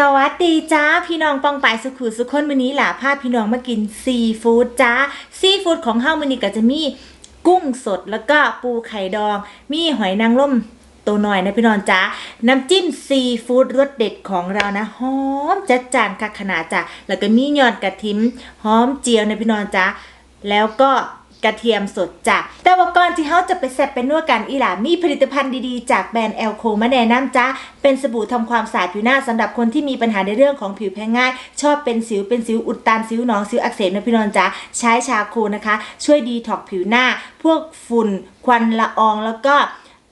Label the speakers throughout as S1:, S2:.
S1: สวัสดีจ้าพี่น้องปองปายสุขุสุขคนวันนี้หล่ะพาพี่น้องมากินซีฟู้ดจ้าซีฟู้ดของเฮามื้อนี้ก็จะมีกุ้งสดแล้วก็ปูไข่ดอง มีหอยนางรมตัวหน่อยนะพี่น้องจ้าน้ำจิ้มซีฟู้ดรสเด็ดของเรานะหอมจัดจานคักขนาดจ้ะแล้วก็มียอดกระทิมหอมเจียวนะพี่น้องจ้าแล้วก็ กระเทียมสดจ้ะแต่ว่าก่อนที่เขาจะไปแซ่บไปนวดกันอีหล่ามีผลิตภัณฑ์ดีๆ จากแบรนด์แอลโคมาแนะนำจ้าเป็นสบู่ทำความสะอาดผิวหน้าสำหรับคนที่มีปัญหาในเรื่องของผิวแพ้ง่าย ชอบเป็นสิวเป็นสิวอุดตันสิวหนองสิวอักเสบนะพี่นนท์จ้าใช้ชาโคนะคะ ช่วยดีท็อกผิวหน้า พวกฝุ่นควันละอองแล้วก็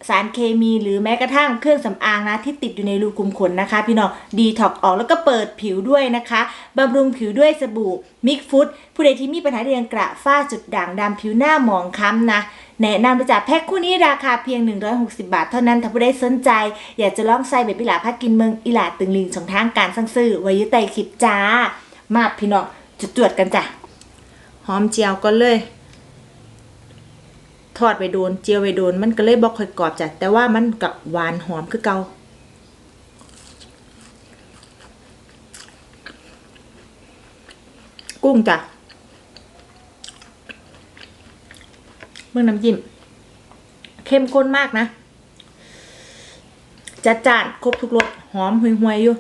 S1: สารเคมีหรือแม้กระทั่งเครื่องสำอางนะที่ติดอยู่ในรูขุมขนนะคะ พี่น้องดีท็อกออกแล้วก็เปิดผิวด้วยนะคะบำรุงผิวด้วยสบู่มิกฟุตผู้ใดที่มีปัญหาเรืองกระฝ้าจุดด่างดำผิวหน้าหมองคล้ำนะแนะนำไปจากแพ็คคู่นี้ราคาเพียง 160 บาทเท่านั้นถ้าผู้ใดสนใจ อยากจะลองใส่แบบอิลาพักกินเมืองอิหลาตึงลิงช่องทางการสั่งซื้อไว้ยุใต้คลิปจ้า มาพี่น้องจุดจวดกันจ้ะหอมเจียวก็เลย ทอดไปโดน เจียวไปโดน มันก็เลยบอกค่อยกรอบจ้ะแต่ว่ามันกับหวานหอมคือเกากุ้งจ้ะเมื่อน้ำจิ้มเข้มข้นมากนะ จัดจ้านครบทุกรสหอมห่วยๆอยู่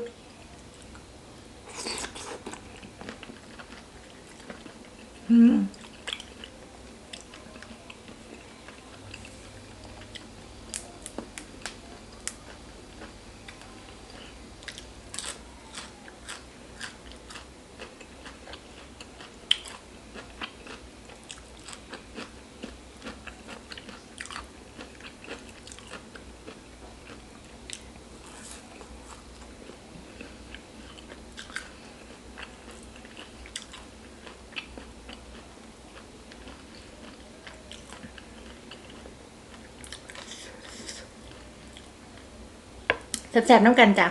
S1: แซ่บๆน้ำกันจ้ะ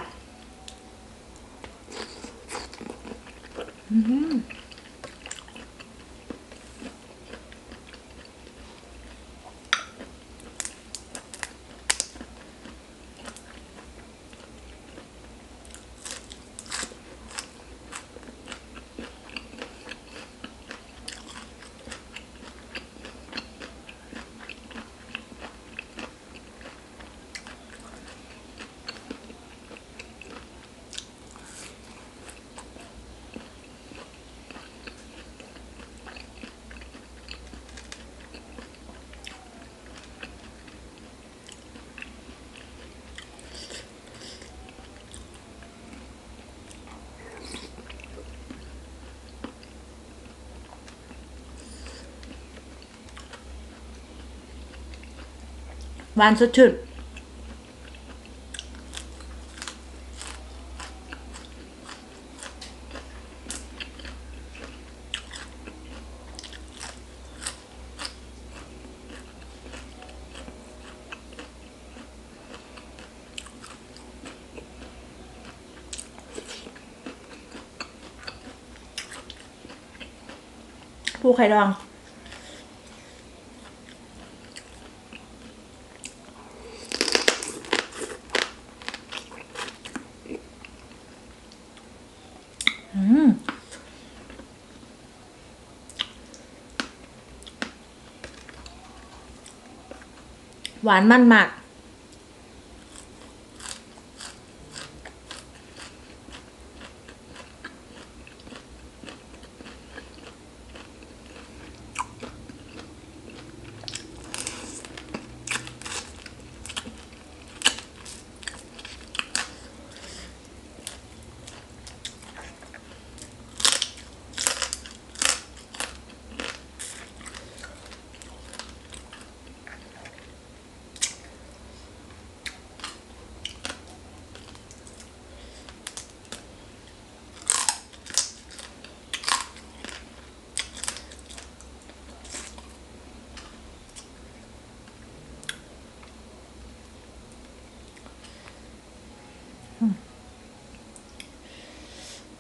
S1: หวานสดชื่นผู้ไข่ดอง หวานมันมาก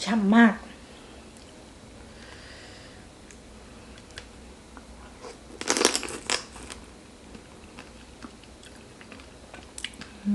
S1: ช่ำมาก อื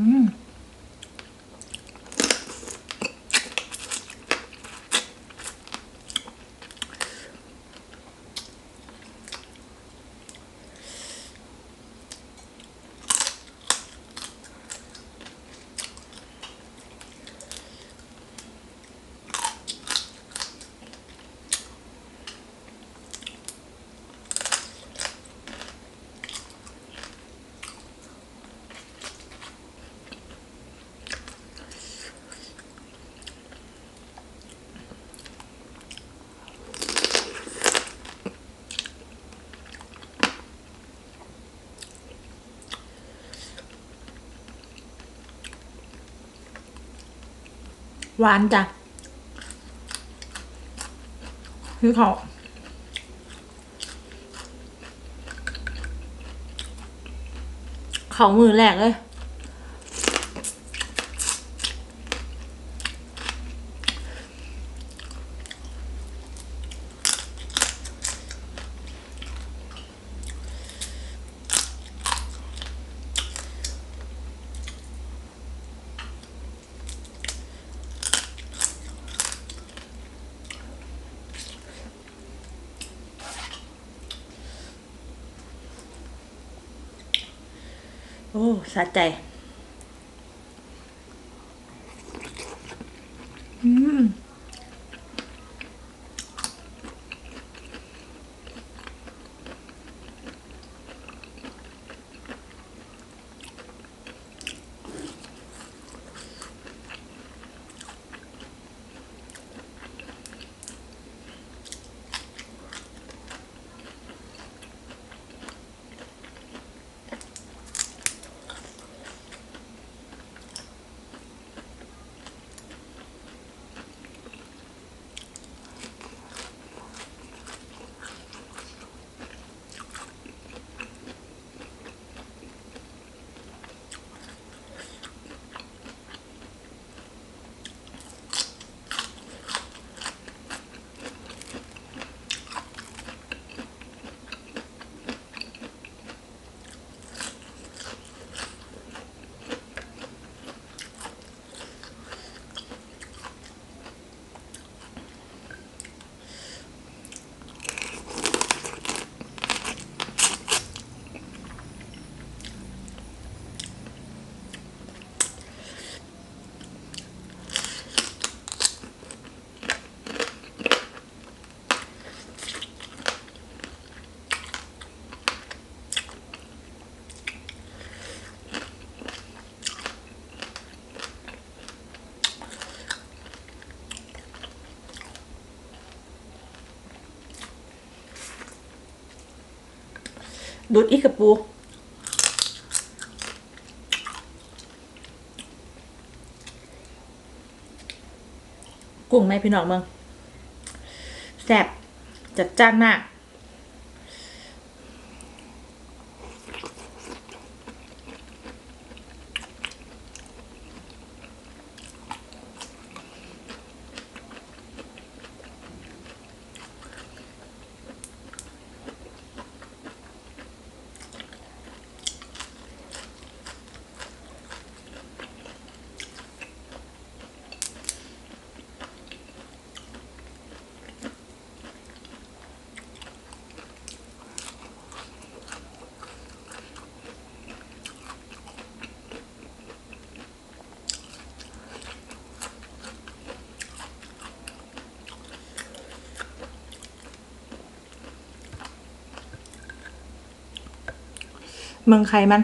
S1: หวานจ้ะคือเขาเขามือแรกเลย อ้สะใจ อืม ดูดอีกกระปูกุ้งไหมพี่น้องเมืองแซ่บจัดจ้านมาก เมืองใครมัน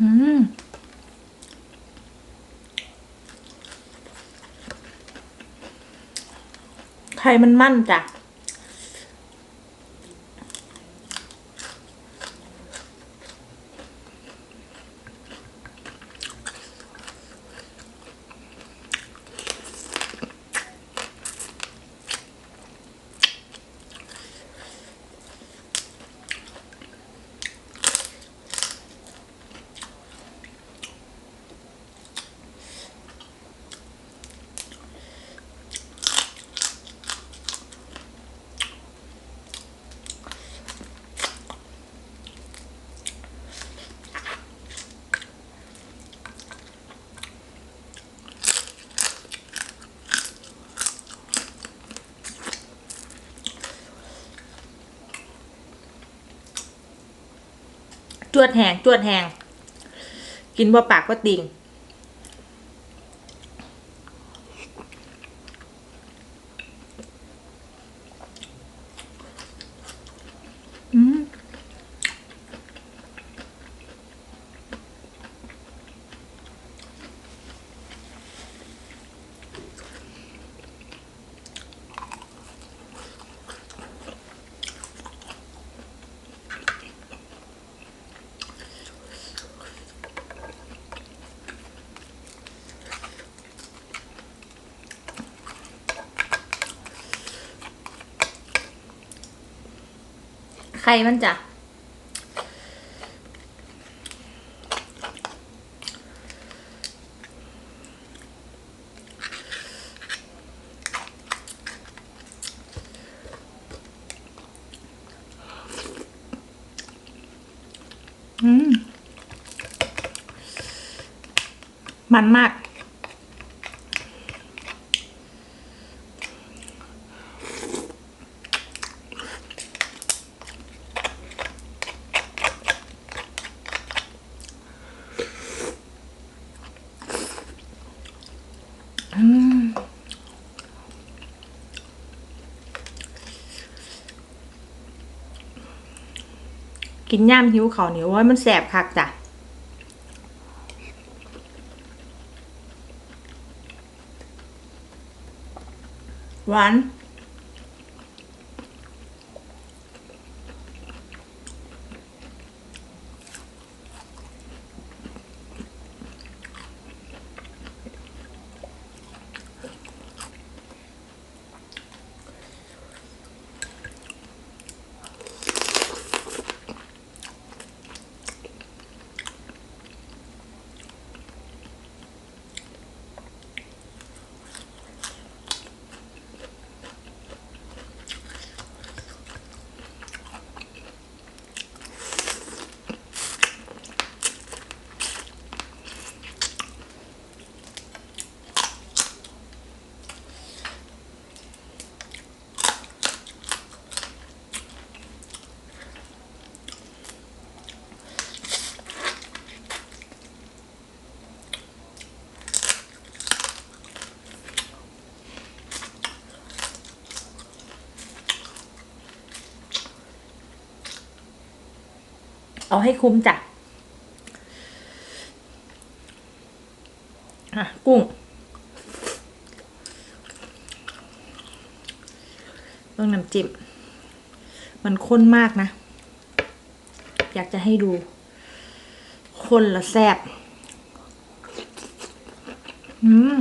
S1: อืมไข่มันมั่นจ้ะ จวดแหงจวดแหงกินบ่ปากก็ติ่ง อืม ข่มันจ้ะอืมมันมาก กินย่ามหิวเขาเหนียวว่ามันแสบคักจ้ะหวาน เอาให้คุ้มจ้ะอะกุ้ง ต้องน้ำจิ้ม มันข้นมากนะ อยากจะให้ดูข้นและแซ่บ อืม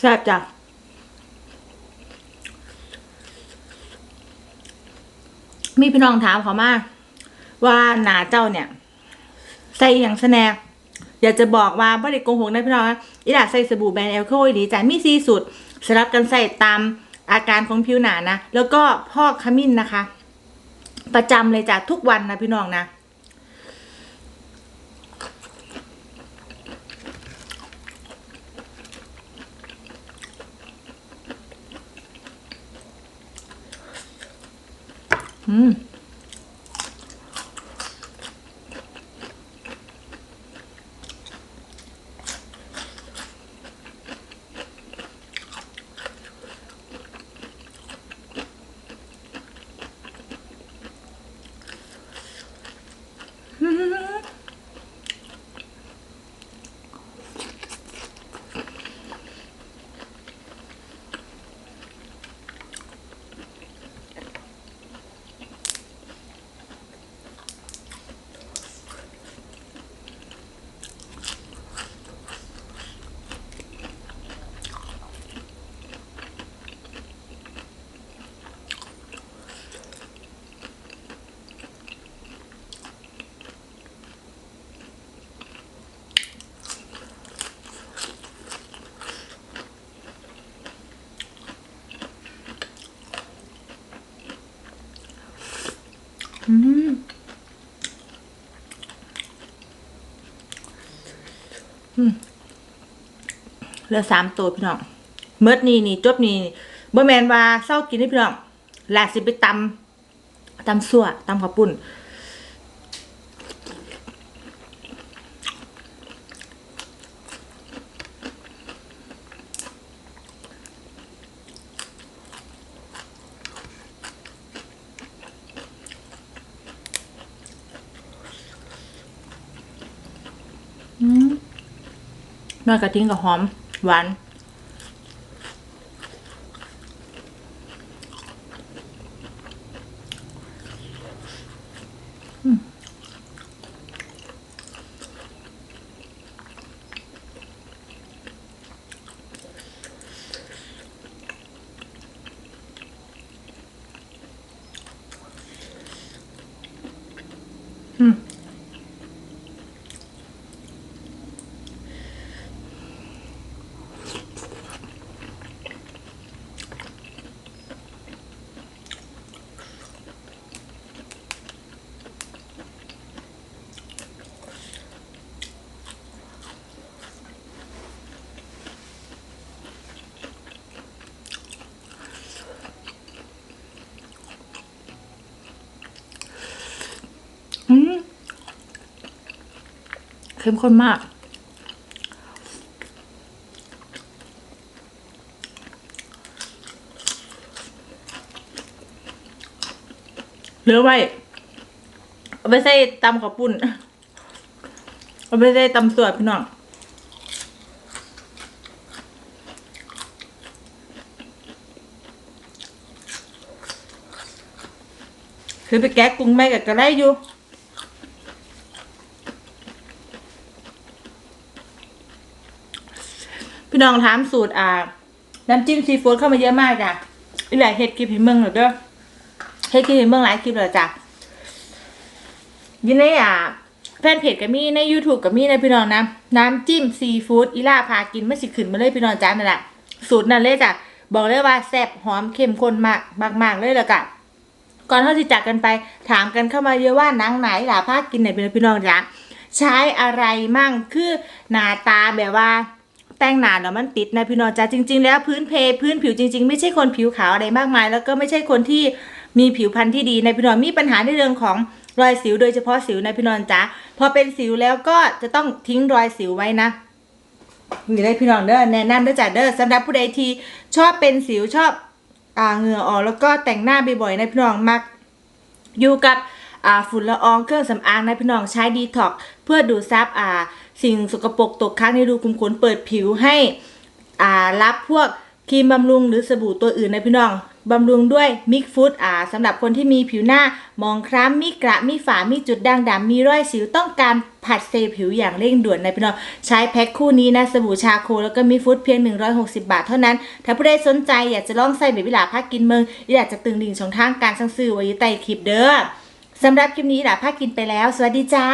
S1: แซ่บจ้ะมีพี่น้องถามเขามาว่าหนาเจ้าเนี่ย ใส่อย่างสแนกอยากจะบอกว่าบ่ได้โกหกนะพี่น้องนะอีหลาใส่สบู่แบรนด์แอลโคอีดีจ้ะมีซีสูตรสลับกันใส่ตามอาการของผิวหนานะ แล้วก็พอกขมิ้นนะคะ ประจำเลยจ้ะทุกวันนะพี่น้องนะ อืม อ อืม เหลือสามตัวพี่น้องเมิดนี่นี่จบนี่เบ่แมนว่าเศร้ากินนี่พี่น้องหลาสิไปตำตำสั่วตำข้าวปุ้นอืมนอยกระทิ้งกับหอม ห เข้มข้นมาก เหลือไว้เอาไปใส่ตำข้าวปุ้นเอาไปใส่ตำสวดพี่น้องคือไปแกะกุ้งแม่กับกระไรอยู่ พี่น้องถามสูตรอ่า น้ำจิ้มซีฟู้ดเข้ามาเยอะมากจ้ะอีหลายเฮ็ดคลิปให้เมืองเหรอเด้อเฮ็ดคลิปให้เมืองหลายคลิปเลยจ้ะยินในอ่าแฟนเพจก็มีใน YouTube ก็มีนพี่น้องนะน้ำจิ้มซีฟู้ดอีล่าพากินไม่สิขึ้นมาเลยพี่น้องจ้านั่นแหละสูตรนั่นเลยจ้ะบอกเลยว่าแซ่บหอมเข้มข้นมากมากๆเลยละกะก่อนที่จะจากกันไปถามกันเข้ามาเยอะว่านังไหนหล่ะภากินไหนเป็นพี่น้องจ๊ะใช้อะไรมั่งคือหน้าตาแบบว่า แต่งหนาแล้วมันติดนะพี่น้องจ๊ะจริง ๆ แล้วพื้นเพพื้นผิวจริง ๆ ไม่ใช่คนผิวขาวอะไรมากมาย แล้วก็ไม่ใช่คนที่มีผิวพรรณที่ดีในพี่น้องมีปัญหาในเรื่องของรอยสิวโดยเฉพาะสิวในพี่น้องจ๊ะพอเป็นสิวแล้วก็จะต้องทิ้งรอยสิวไว้นะมีได้พี่น้องเด้อแนะนำเด้อจ้ะเด้อสำหรับผู้ใดที่ชอบเป็นสิวชอบอ่าเหงื่อออกแล้วก็แต่งหน้าบ่อยๆนพี่น้องมักอยู่กับอ่าฝุ่นละอองเครื่องสำอางนะพี่น้องใช้ดีท็อกเพื่อดูดซับอ่า สิ่งสกปรกตกค้างในรูขุมขนเปิดผิวให้อ่ารับพวกครีมบำรุงหรือสบู่ตัวอื่นนะพี่น้องบำรุงด้วยมิกฟูดอ่าสำหรับคนที่มีผิวหน้ามองคล้ำมีกระมีฝามีจุดด่างดำมีรอยสิวต้องการผัดเซลล์ผิวอย่างเร่งด่วนนะพี่น้องใช้แพ็คคู่นี้นะสบู่ชาโคแล้วก็มีฟูดเพียง 160 บาทเท่านั้น ถ้าผู้ใดสนใจอยากจะลองใส่แบบวิลาพักกินเมืองอยากจะตึงลิงช่องทางการสั่งซื้อไว้ใต้คลิปเด้อสำหรับคลิปนี้ล่ะภาคกินไปแล้ว สวัสดีจ้า